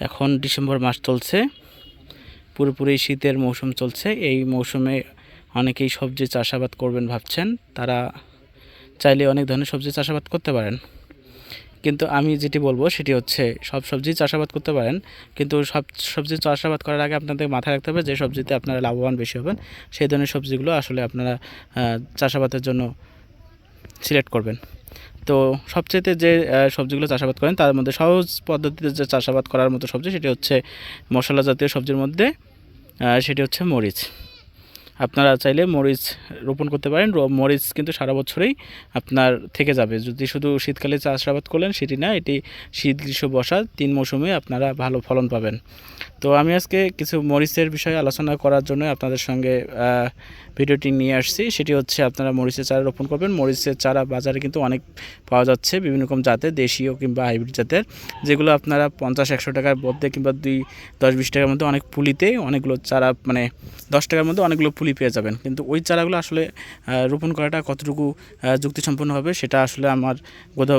এখন ডিসেম্বর মাস চলছে। পুরোপুরি শীতের মৌসুম চলছে। এই মৌসুমে অনেকেই সবজি চাষাবাদ করবেন ভাবছেন। তারা চাইলে অনেক ধরনের সবজি চাষাবাদ করতে পারেন। কিন্তু আমি যেটি বলব সেটি হচ্ছে, সব সবজি চাষাবাদ করতে পারেন। কিন্তু সব সবজি চাষাবাদ করার আগে আপনাদের মাথায় রাখতে হবে যে, সবজিতে আপনারা লাভবান বেশি হবেন। সেই ধরনের সবজিগুলো আসলে আপনারা চাষাবাদের জন্য সিলেক্ট করবেন। তো সবচেয়ে যে সবজিগুলো চাষাবাদ করেন, তার মধ্যে সহজ পদ্ধতিতে যে চাষাবাদ করার মতো সবজি সেটি হচ্ছে মশলা জাতীয় সবজির মধ্যে সেটি হচ্ছে মরিচ। আপনারা চাইলে মরিচ রোপণ করতে পারেন মরিচ কিন্তু সারা বছরই আপনার থেকে যাবে। যদি শুধু শীতকালে চাষাবাদ করলেন, সেটি না, এটি শীত, গ্রীষ্ম, বর্ষা, তিন মৌসুমে আপনারা ভালো ফলন পাবেন। তো আমি আজকে কিছু মরিচের বিষয়ে আলোচনা করার জন্য আপনাদের সঙ্গে ভিডিওটি নিয়ে আসছি। সেটি হচ্ছে আপনারা মরিচের চারা রোপণ করবেন। মরিচের চারা বাজারে কিন্তু অনেক পাওয়া যাচ্ছে বিভিন্ন রকম জাতের, দেশীয় কিংবা হাইব্রিড জাতের, যেগুলো আপনারা পঞ্চাশ, একশো টাকার মধ্যে কিংবা দুই, দশ, বিশ টাকার মধ্যে অনেক পুলিতে অনেকগুলো চারা মানে দশ টাকার মধ্যে অনেকগুলো পুলি পেয়ে যাবেন। কিন্তু ওই চারাগুলো আসলে রোপণ করাটা কতটুকু যুক্তিসম্পন্ন হবে, সেটা আসলে আমার গোধ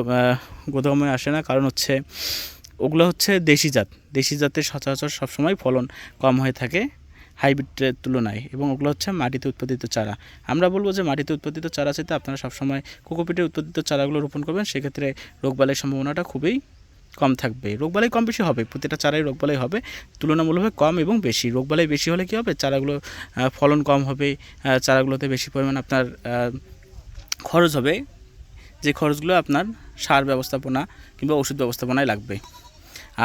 গোদামে আসে না। কারণ হচ্ছে ওগুলো হচ্ছে দেশি জাত। দেশি জাতের সচরাচর সবসময় ফলন কম হয়ে থাকে হাইব্রিডের তুলনায় এবং ওগুলো হচ্ছে মাটিতে উৎপাদিত চারা। আমরা বলব যে মাটিতে উৎপাদিত চারা চাইতে আপনারা সবসময় কোকোপিটে উৎপাদিত চারাগুলো রোপণ করবেন, সেক্ষেত্রে রোগবালাইয়ের সম্ভাবনাটা খুবই কম থাকবে। রোগবালাই কম বেশি হবে, প্রতিটা চারাই রোগবালাই হবে, তুলনামূলকভাবে কম এবং বেশি। রোগবালাই বেশি হলে কী হবে? চারাগুলো ফলন কম হবে চারাগুলোতে বেশি পরিমাণ আপনার খরচ হবে। যে খরচগুলো আপনার সার ব্যবস্থাপনা কিংবা ওষুধ ব্যবস্থাপনায় লাগবে।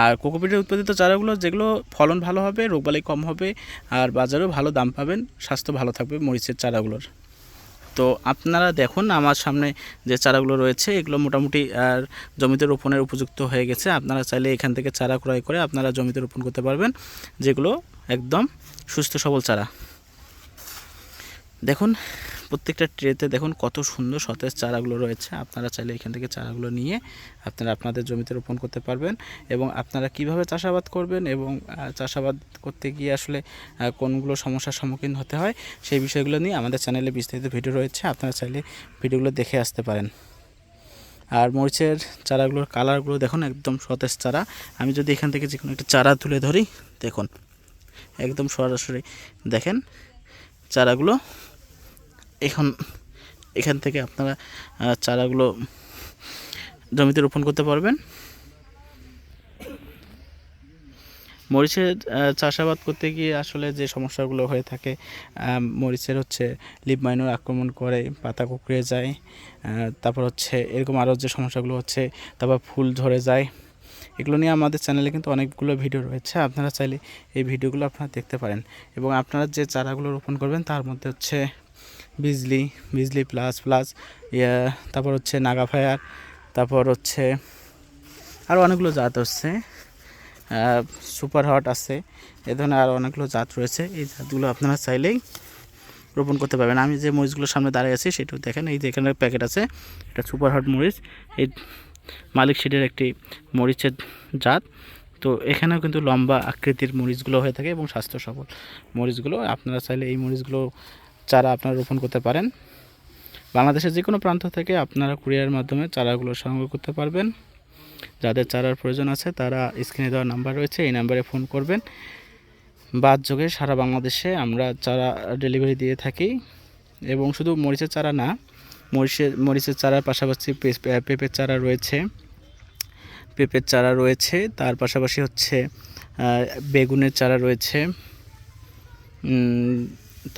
আর কোকোপিটের উৎপাদিত চারাগুলো, যেগুলো ফলন ভালো হবে, রোগবালাই কম হবে, আর বাজারেও ভালো দাম পাবেন, স্বাস্থ্য ভালো থাকবে মরিচের চারাগুলোর। তো আপনারা দেখুন, আমার সামনে যে চারাগুলো রয়েছে, এগুলো মোটামুটি, আর জমিতে রোপণের উপযুক্ত হয়ে গেছে। আপনারা চাইলে এখান থেকে চারা ক্রয় করে আপনারা জমিতে রোপণ করতে পারবেন, যেগুলো একদম সুস্থ সবল চারা। দেখুন প্রত্যেকটা ট্রেতে দেখুন কত সুন্দর সতেজ চারাগুলো রয়েছে। আপনারা চাইলে এখান থেকে চারাগুলো নিয়ে আপনারা আপনাদের জমিতে রোপণ করতে পারবেন এবং আপনারা কীভাবে চাষাবাদ করবেন এবং চাষাবাদ করতে গিয়ে আসলে কোনগুলো সমস্যার সম্মুখীন হতে হয় সেই বিষয়গুলো নিয়ে আমাদের চ্যানেলে বিস্তারিত ভিডিও রয়েছে। আপনারা চাইলে ভিডিওগুলো দেখে আসতে পারেন। আর মরিচের চারাগুলোর কালারগুলো দেখুন একদম সতেজ চারা। আমি যদি এখান থেকে যে কোনো একটা চারা তুলে ধরি, দেখুন, একদম সরাসরি দেখেন চারাগুলো এখন এখান থেকে আপনারা চারাগুলো জমিতে রোপণ করতে পারবেন। মরিচের চাষাবাদ করতে গিয়ে আসলে যে সমস্যাগুলো হয়ে থাকে মরিচের হচ্ছে লিপ মাইনর আক্রমণ করে, পাতা কুকড়ে যায় তারপর হচ্ছে এরকম আরও যে সমস্যাগুলো হচ্ছে, তারপর ফুল ঝরে যায়। এগুলো নিয়ে আমাদের চ্যানেলে কিন্তু অনেকগুলো ভিডিও রয়েছে, আপনারা চাইলে এই ভিডিওগুলো আপনারা দেখতে পারেন। এবং আপনারা যে চারাগুলো রোপণ করবেন, তার মধ্যে হচ্ছে বিজলি বিজলি প্লাস প্লাস ইয়া, তারপর হচ্ছে নাগা ফায়ার তারপর হচ্ছে আরও অনেকগুলো জাত হচ্ছে। সুপার হট আছে, এ ধরনের আরও অনেকগুলো জাত রয়েছে। এই জাতগুলো আপনারা চাইলেই রোপণ করতে পারবেন। আমি যে মরিচগুলোর সামনে দাঁড়িয়ে আছি সেটাও দেখেন, এই যে এখানে প্যাকেট আছে, এটা সুপার হট মরিচ। এই মালিক সিডের একটি মরিচের জাত। তো এখানেও কিন্তু লম্বা আকৃতির মরিচগুলো হয়ে থাকে এবং স্বাস্থ্য সবল মরিচগুলো। আপনারা চাইলে এই মরিচগুলো চারা আপনারা রোপণ করতে পারেন। বাংলাদেশের যে কোনো প্রান্ত থেকে আপনারা কুরিয়ারের মাধ্যমে চারাগুলো সংগ্রহ করতে পারবেন। যাদের চারার প্রয়োজন আছে তারা স্ক্রিনে দেওয়া নাম্বার রয়েছে, এই নাম্বারে ফোন করবেন। বাদ যোগে সারা বাংলাদেশে আমরা চারা ডেলিভারি দিয়ে থাকি। এবং শুধু মরিচের চারা না মরিচের মরিচের চারার পাশাপাশি পেঁপের চারা রয়েছে। পেঁপের চারা রয়েছে, তার পাশাপাশি হচ্ছে বেগুনের চারা রয়েছে।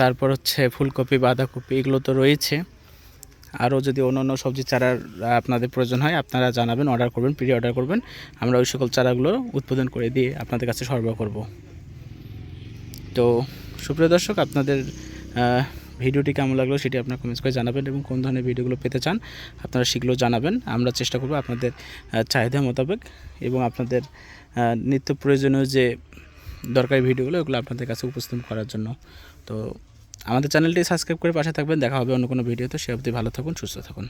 তারপর হচ্ছে ফুলকপি, বাঁধাকপি, এগুলো তো রয়েছে। আরও যদি অন্য অন্য সবজি চারার আপনাদের প্রয়োজন হয়, আপনারা জানাবেন, অর্ডার করবেন প্রি অর্ডার করবেন। আমরা ওই সকল চারাগুলো উৎপাদন করে দিয়ে আপনাদের কাছে সরবরাহ করব। তো সুপ্রিয় দর্শক, আপনাদের ভিডিওটি কেমন লাগল সেটি আপনারা কমেন্টস করে জানাবেন এবং কোন ধরনের ভিডিওগুলো পেতে চান আপনারা সেগুলো জানাবেন। আমরা চেষ্টা করব আপনাদের চাহিদা মোতাবেক এবং আপনাদের নিত্য প্রয়োজনীয় যে দরকারি ভিডিওগুলো ওগুলো আপনাদের কাছে উপস্থাপন করার জন্য। তো আমাদের চ্যানেলটি সাবস্ক্রাইব করে পাশে থাকবেন। দেখা হবে অন্য কোনো ভিডিওতে। সে অবধি ভালো থাকুন, সুস্থ থাকুন।